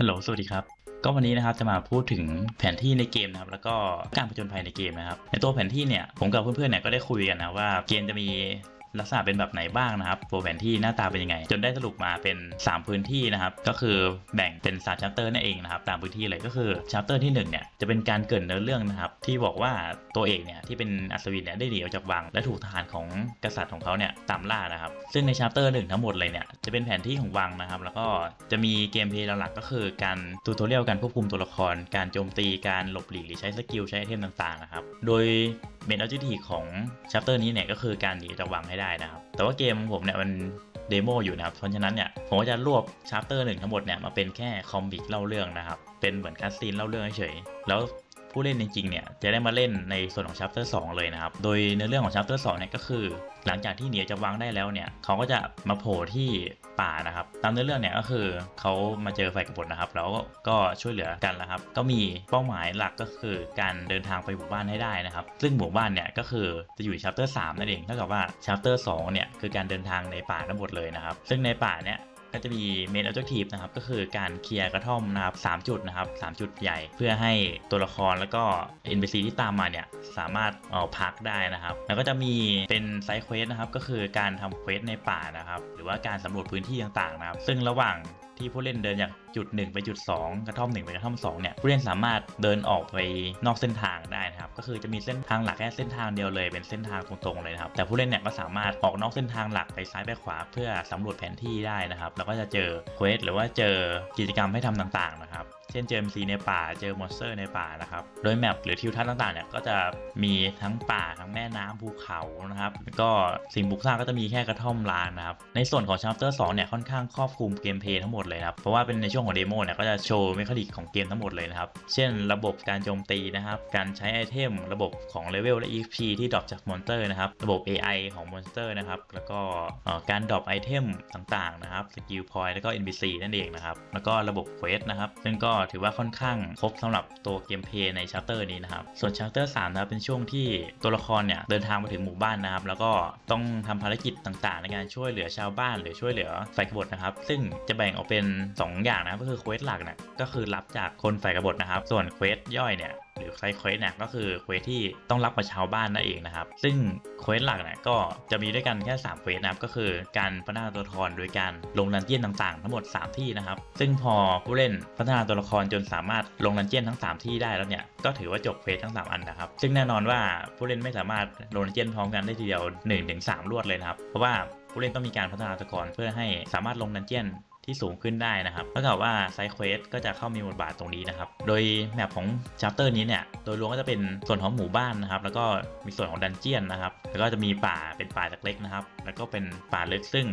ฮัลโหล สวัสดีครับ ก็วันนี้นะครับจะมาพูดถึงแผนที่ในเกมนะครับแล้วก็การผจญภัยในเกมนะครับ ในตัวแผนที่เนี่ยผมกับเพื่อนๆเนี่ยก็ได้คุยกันนะว่าเกมจะมี ลักษณะเป็นแบบไหนบ้างนะครับตัวแผนที่หน้าตาเป็นยังไง จนได้สรุปมาเป็น 3 พื้นที่นะครับ ก็คือแบ่งเป็น3ชัปเตอร์นั่นเองนะครับ ตามพื้นที่เลยก็คือชัปเตอร์ที่1เนี่ยจะเป็นการเกรินเนื้อเรื่องนะครับ ที่บอกว่าตัวเอกเนี่ยที่เป็นอัศวินเนี่ยได้หนีออกจากวัง และถูกทหารของกษัตริย์ของเขาเนี่ยตามล่านะครับ ซึ่งในชัปเตอร์หนึ่งทั้งหมดเลยเนี่ยจะเป็นแผนที่ของวังนะครับ แล้วก็จะมีเกมเพลย์หลักๆก็คือการทูตอเรียลการควบคุมตัวละคร การโจมตีการหลบหลีกหรือใช้สกิลใช้ไอเทมต่างๆนะครับ โดย เมนอ b จิทีของชัปเตอร์นี้เนี่ยก็คือการหนีจากวังให้ได้นะครับ แต่ว่าเกมของผมเนี่ยมันเดโมอยู่นะครับ เพราะฉะนั้นเนี่ยผมก็จะรวบชัปเตอร์หนึ่งทั้งหมดเนี่ยมาเป็นแค่คอมบิกเล่าเรื่องนะครับ เป็นเหมือนคัสซีนเล่าเรื่องเฉยๆแล้ว ผู้เล่นจริงๆเนี่ยจะได้มาเล่นในส่วนของ chapter 2 เลยนะครับ โดยเนื้อเรื่องของ chapter 2 เนี่ยก็คือ หลังจากที่หนียจากวังได้แล้วเนี่ยเขาก็จะมาโผล่ที่ป่านะครับ ตามเนื้อเรื่องเนี่ยก็คือเขามาเจอฝ่ายกบฏนะครับ แล้วก็ช่วยเหลือกันแล้วครับ ก็มีเป้าหมายหลักก็คือการเดินทางไปหมู่บ้านให้ได้นะครับ ซึ่งหมู่บ้านเนี่ยก็คือจะอยู่ใน chapter 3 นั่นเองเท่ากับว่า chapter 2 เนี่ยคือการเดินทางในป่าทั้งหมดเลยนะครับ ซึ่งในป่าเนี่ย ก็จะมีเมนอ b j e c t i v e นะครับก็คือการเคลียร์กระท่อมนะครับ3จุดนะครับ3จุดใหญ่ เพื่อให้ตัวละครแล้วก็ NPC ที่ตามมาเนี่ยสามารถเออพักได้นะครับ แล้วก็จะมีเป็นไซด์เควสนะครับก็คือการทำเควสในป่านะครับ หรือว่าการสำรวจพื้นที่ต่างๆนะครับ ซึ่งระหว่างที่ผู้เล่นเดินจากจุด 1 ไปจุด 2 กระท่อม 1 ไปกระท่อม 2 เนี่ยผู้เล่นสามารถเดินออกไปนอกเส้นทางได้นะ ก็คือจะมีเส้นทางหลักแค่เส้นทางเดียวเลยเป็นเส้นทางตรงๆเลยนะครับแต่ผู้เล่นเนี่ยก็สามารถออกนอกเส้นทางหลักไปซ้ายไปขวา เพื่อสำรวจแผนที่ได้นะครับแล้วก็จะเจอเควสหรือว่าเจอกิจกรรมให้ทำต่างๆนะครับ เช่นเจอ MC ในป่าเจอมอนสเตอร์ในป่านะครับ โดยแมปหรือทิวทัศน์ต่างๆเนี่ยก็จะมีทั้งป่าทั้งแม่น้ำภูเขานะครับก็สิ่งบุกสร้างก็จะมีแค่กระท่อมลานนะครับ ในส่วนของ Chapter 2เนี่ยค่อนข้างครอบคลุมเกมเพลย์ทั้งหมดเลยครับ เพราะว่าเป็นในช่วงของเดโมเนี่ยก็จะโชว์เมคานิกของเกมทั้งหมดเลยนะครับ เช่นระบบการโจมตีนะครับ การใช้ไอเทม ระบบของเลเวลและ EXP ที่ดรอปจากมอนสเตอร์นะครับ ระบบ AI ของมอนสเตอร์นะครับ แล้วก็การดรอปไอเทมต่างๆนะครับ สกิลพอยต์แล้วก็ NPC นั่นเองนะครับ แล้วก็ระบบเควสนะครับ ซึ่งก็ถือว่าค่อนข้างครบสำหรับตัวเกมเพลย์ในชัปเตอร์นี้นะครับ ส่วนชัปเตอร์สามนะครับเป็นช่วงที่ตัวละครเนี่ยเดินทางมาถึงหมู่บ้านนะครับ แล้วก็ต้องทำภารกิจต่างๆ ในการช่วยเหลือชาวบ้าน หรือช่วยเหลือฝ่ายกบฏนะครับ ซึ่งจะแบ่งออกเป็น 2 อย่างนะก็คือเควสหลักเนี่ยก็คือรับจากคนฝ่ายกบฏนะครับ ส่วนเควสย่อยเนี่ย หรือไซเควสเนี่ยก็คือเควสที่ต้องรับกับชาวบ้านนั่นเองนะครับ ซึ่งเควสหลักเนี่ยก็จะมีด้วยกันแค่3เควสนะครับก็คือการพัฒนาตัวละครโดยการลงดันเจี้ยนต่างๆ ทั้งหมด 3 ที่นะครับ ซึ่งพอผู้เล่นพัฒนาตัวละครจนสามารถลงดันเจี้ยนทั้ง 3 ที่ได้แล้วเนี่ยก็ถือว่าจบเควสทั้ง 3 อันนะครับ ซึ่งแน่นอนว่าผู้เล่นไม่สามารถลงดันเจี้ยนพร้อมกันได้ทีเดียว1-3รวดเลยนะครับเพราะว่าผู้เล่นต้องมีการพัฒนาตัวละครเพื่อให้สามารถลงดันเจี้ยน ที่สูงขึ้นได้นะครับเท่ากับว่าไซเควสก็จะเข้ามีบทบาทตรงนี้นะครับ โดยแมปของชัปเตอร์นี้เนี่ย โดยรวมก็จะเป็นส่วนของหมู่บ้านนะครับ แล้วก็มีส่วนของดันเจียนนะครับ แล้วก็จะมีป่าเป็นป่าเล็กๆนะครับ แล้วก็เป็นป่าลึกซึ่ง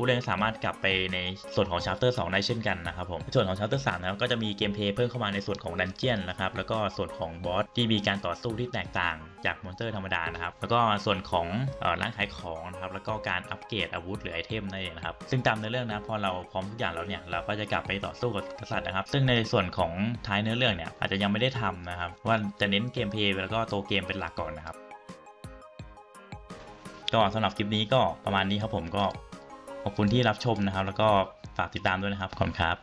ผู้เล่นสามารถกลับไปในส่วนของ Chapter 2ได้เช่นกันนะครับผมส่วนของ Chapter 3นะครับก็จะมีเกมเพลย์เพิ่มเข้ามาในส่วนของดันเจียนนะครับแล้วก็ส่วนของบอสที่มีการต่อสู้ที่แตกต่างจากมอนสเตอร์ธรรมดานะครับแล้วก็ส่วนของเอ่อร้านขายของนะครับแล้วก็การอัปเกรดอาวุธหรือไอเทมนั่นเองนะครับซึ่งตามเนื้อเรื่องนะพอเราพร้อมทุกอย่างแล้วเนี่ยเราก็จะกลับไปต่อสู้กับกษัตริย์นะครับ ซึ่งในส่วนของท้ายเนื้อเรื่องเนี่ยอาจจะยังไม่ได้ทำนะครับว่าจะเน้นเกมเพลย์แล้วก็ตัวเกมเป็นหลักก่อนนะครับก็สำหรับคลิปนี้ก็ประมาณนี้ครับผมก็ ขอบคุณที่รับชมนะครับ แล้วก็ฝากติดตามด้วยนะครับขอบคุณครับ